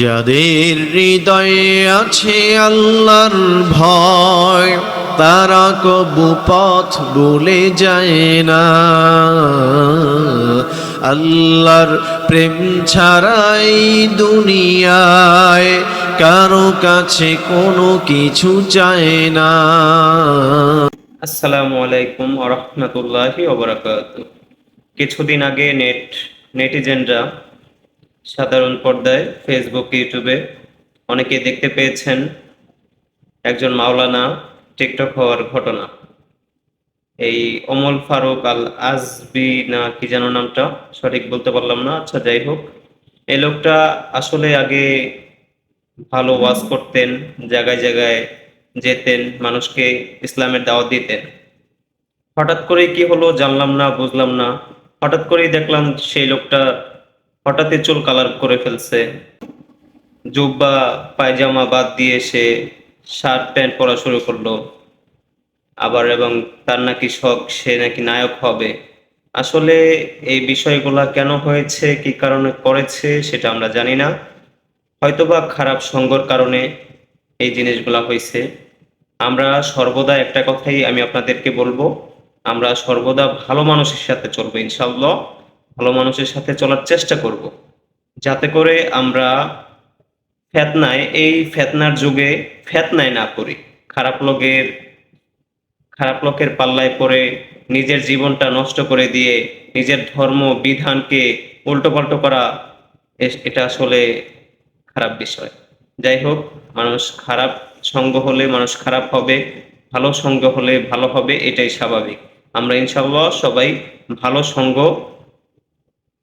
যাদের হৃদয়ে আছে আল্লাহর ভয়, তারা কবু পথ বলে যায় না। আল্লাহর প্রেম ছাড়াই দুনিয়ায় কারও কাছে কোনো কিছু চায় না। আসসালামু আলাইকুম আরহামতুল্লাহি ওবরাকাত কিছুদিন আগে নেট, নেটিজেনরা সাধারণ পর্দায় ফেসবুক ইউটিউবে অনেকে দেখতে পেয়েছেন একজন মাওলানা টিকটক হওয়ার ঘটনা। এই অমল ফারুক আল আজবি না কি যেন নামটা, সঠিক বলতে পারলাম না। আচ্ছা যাই হোক। এই লোকটা আসলে আগে ভালো ওয়াজ করতেন, জায়গায় জায়গায় যেতেন, মানুষকে ইসলামের দাওয়াত দিতেন। হঠাৎ করে কি হলো জানলাম না, বুঝলাম না। হঠাৎ করেই দেখলাম সেই লোকটা হঠাৎই চুল কালার করে ফেলছে। জুব্বা, পায়জামা বাদ দিয়ে সে শার্ট, প্যান্ট পরা শুরু করল। আবার এবং তার নাকি শখ, সে নাকি নায়ক হবে। আসলে এই বিষয়গুলা কেন হয়েছে, কি কারণে করেছে, সেটা আমরা জানি না। হয়তোবা খারাপ সঙ্গর কারণে এই জিনিসগুলা হয়েছে। আমরা সর্বদা একটা কথাই আমি আপনাদেরকে বলব, আমরা সর্বদা ভালো মানুষের সাথে চলবো ইনশাল্লাহ ভালো মানুষের সাথে চলার চেষ্টা করব। যাতে করে আমরা ফেতনায়, এই ফেতনার যুগে ফেতনায় না পড়ি। খারাপ লোকের খারাপ লোকের পাল্লায় পড়ে নিজের জীবনটা নষ্ট করে দিয়ে নিজের ধর্ম, বিধানকে উল্টোপাল্টো করা এটা আসলে খারাপ বিষয়। যাই হোক, মানুষ খারাপ সঙ্গ হলে মানুষ খারাপ হবে, ভালো সঙ্গ হলে ভালো হবে, এটাই স্বাভাবিক। আমরা ইনশাল্লাহ সবাই ভালো সঙ্গ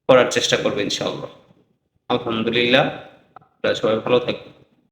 করার চেষ্টা করব ইনশাল্লাহ আলহামদুলিল্লাহ আপনারা সবাই ভালো থাকবেন।